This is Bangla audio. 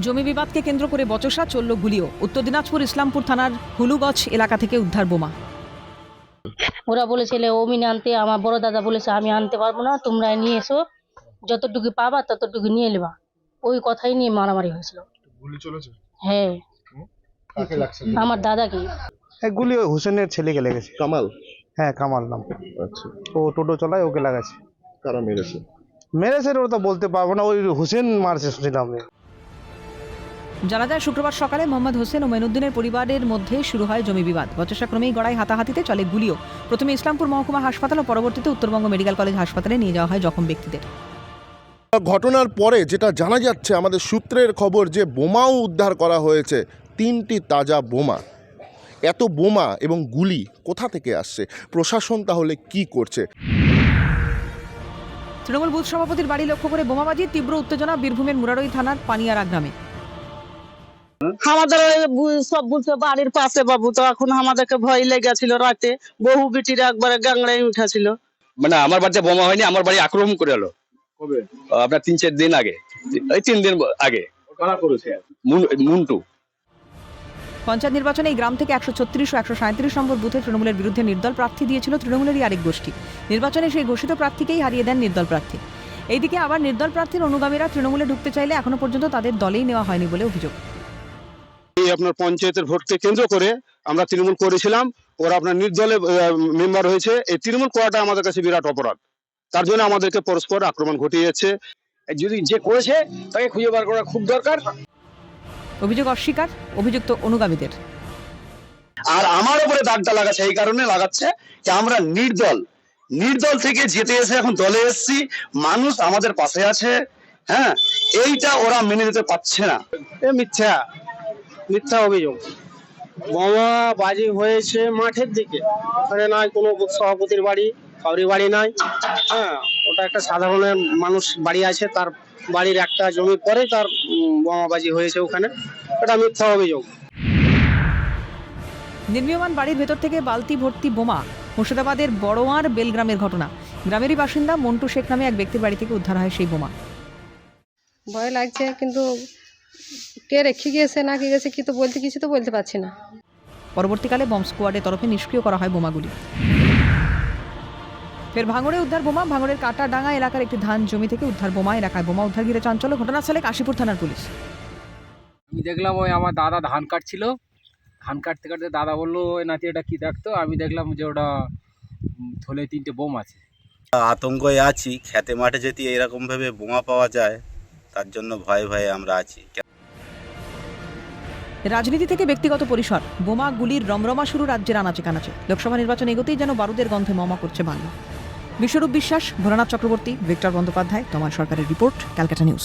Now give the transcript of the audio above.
জমি বিবাদকে কেন্দ্র করে বচসা চলল গুলিও। উত্তর দিনাজপুর ইসলামপুর থানার হুলুগছ এলাকা থেকে উদ্ধার বোমা। ওরা বলেছিল অমিন আনতে আমার বড় দাদা বলেছে আমি আনতে পারব না তোমরা নিয়ে এসো। যতটুকু পাবা ততটুকু নিয়ে নেবা। ওই কথাই নিয়ে মারামারি হয়েছিল। হ্যাঁ। কাকে লাগছে আমার দাদাকে। এগুলি ওই হোসেনের ছেলেকে লেগেছে। কামাল? হ্যাঁ কামাল নাম। আচ্ছা। ও টোটো চালায় ওকে লাগাছে কারা মেরেছে? মেরেছে ওটা তো বলতে পারব না ওই হোসেন মারছে শুনছিলাম আমি। জানা যায় শুক্রবার সকালে মোহাম্মদ হোসেন ও মেনুদ্দিনের পরিবারের মধ্যে শুরু হয় জমি বিবাদ। বচসাক্রমেই গড়াই হাতাহাতিতে চলে গুলিও। প্রথমে ইসলামপুর মহকুমা হাসপাতাল ও পরবর্তীতে উত্তরবঙ্গ মেডিকেল কলেজ হাসপাতালে নিয়ে যাওয়া হয় জখম ব্যক্তিদের। ঘটনার পরে যেটা জানা যাচ্ছে আমাদের সূত্রের খবর যে বোমাও উদ্ধার করা হয়েছে তিনটি তাজা বোমা। এত বোমা এবং গুলি কোথা থেকে আসছে? প্রশাসন তাহলে কি করছে? তৃণমূল বুথ সভাপতির বাড়ি লক্ষ্য করে বোমাবাজি তীব্র উত্তেজনা বীরভূমের মুরারই থানার পানিয়ারা গ্রামে। আমাদের সব বলছে বাড়ির পাশে বাবু তো এখন আমাদেরকে ভয় লেগেছিল রাতে। বহু বিটির একবারে গাংড়াই উঠেছিল। মানে আমার বাড়িতে বোমা হয়নি আমার বাড়ি আক্রমণ করে এলো। কবে? আপনার তিন চার দিন আগে। এই তিন দিন আগে। কারা করেছে? মুন্টু। পঞ্চায়েত নির্বাচনে এই গ্রাম থেকে একশো ছত্রিশ ও একশো সাঁত্রিশ নম্বর বুথে তৃণমূলের বিরুদ্ধে নির্দল প্রার্থী দিয়েছিল তৃণমূলেরই আরেক গোষ্ঠী। নির্বাচনে সেই ঘোষিত প্রার্থীকেই হারিয়ে দেন নির্দল প্রার্থী। এইদিকে আবার নির্দল প্রার্থীর অনুগামীরা তৃণমূলে ঢুকতে চাইলে এখনও পর্যন্ত তাদের দলেই নেওয়া হয়নি বলে অভিযোগ। এই আপনার পঞ্চায়েতের ভোটকে কেন্দ্র করে আমরা তৃণমূল করেছিলাম। ওরা আপনার নির্দলে মেম্বার হয়েছে। এই তৃণমূল করাটা আমাদের কাছে বিরাট অপরাধ। তার জন্য আমাদেরকে পরস্পর আক্রমণ ঘটিয়ে যাচ্ছে যদি যে করেছে তাকে খুঁজে বার করা খুব দরকার। অভিযোগ অস্বীকার অভিযুক্ত অনুগামীদের। আর আমার উপরে দাগটা লাগাচ্ছে এই কারণে লাগাচ্ছে যে আমরা নির্দল। নির্দল থেকে যেতে এসে এখন দলে এসেছি। মানুষ আমাদের পাশে আছে। হ্যাঁ এইটা ওরা মেনে নিতে পারছে না। এ মিথ্যা। মিথ্যা অভিযোগ। বোমা বাজি হয়েছে মাঠের দিকে। ওখানে নাই কোনো সভাপতির বাড়ি কাউরি বাড়ি নাই হ্যাঁ ওটা একটা সাধারণ মানুষ বাড়ি আছে তার বাড়ির একটা জমির পরে তার বোমাবাজি হয়েছে ওখানে। এটা মিথ্যা অভিযোগ। নির্মীয়মান বাড়ির ভেতর থেকে বালতি ভর্তি বোমা মুর্শিদাবাদের বড়োয়ার বেলগ্রামের ঘটনা। গ্রামেরই বাসিন্দা মন্টু শেখ নামে এক ব্যক্তির বাড়ি থেকে উদ্ধার হয় সেই বোমা। ভয় লাগছে কিন্তু কে রেখে গিয়েছে না কি গেছে কি তো বলতে কিছু তো বলতে পারছি না। পরবর্তীকালে বম্ব স্কোয়াডের তরফে নিষ্ক্রিয় করা হয় বোমাগুলি। ফের ভাঙড়ে উদ্ধার বোমা ভাঙড়ের কাটাডাঙ্গা এলাকার একটি ধান জমি থেকে উদ্ধার বোমা এলাকায় বোমা উদ্ধার ঘিরে চাঞ্চল্য। ঘটনাস্থলে কাশীপুর থানার পুলিশ। আমি দেখলাম ওই আমার দাদা ধান কাটছিল। ধান কাটতে কাটতে দাদা বলল ওই নাতি এটা কি দেখতো আমি দেখলাম যে ওটা থলে তিনটে বোম আছে। আতঙ্কই আছি খেতে মাঠে যদি এরকমভাবে বোমা পাওয়া যায় তার জন্য ভয়ে ভয়ে আমরা আছি। রাজনীতি থেকে ব্যক্তিগত পরিসর। বোমা, গুলির রমরমা শুরু রাজ্যের আনাচে কানাচে। লোকসভা নির্বাচন এগোতেই যেন বারুদের গন্ধে মমা করছে বাংলা বিশ্বরূপ বিশ্বাস, ভোলানাথ চক্রবর্তী, ভিক্টর বন্দ্যোপাধ্যায়, তোমার সরকারের রিপোর্ট, ক্যালকাটা নিউজ।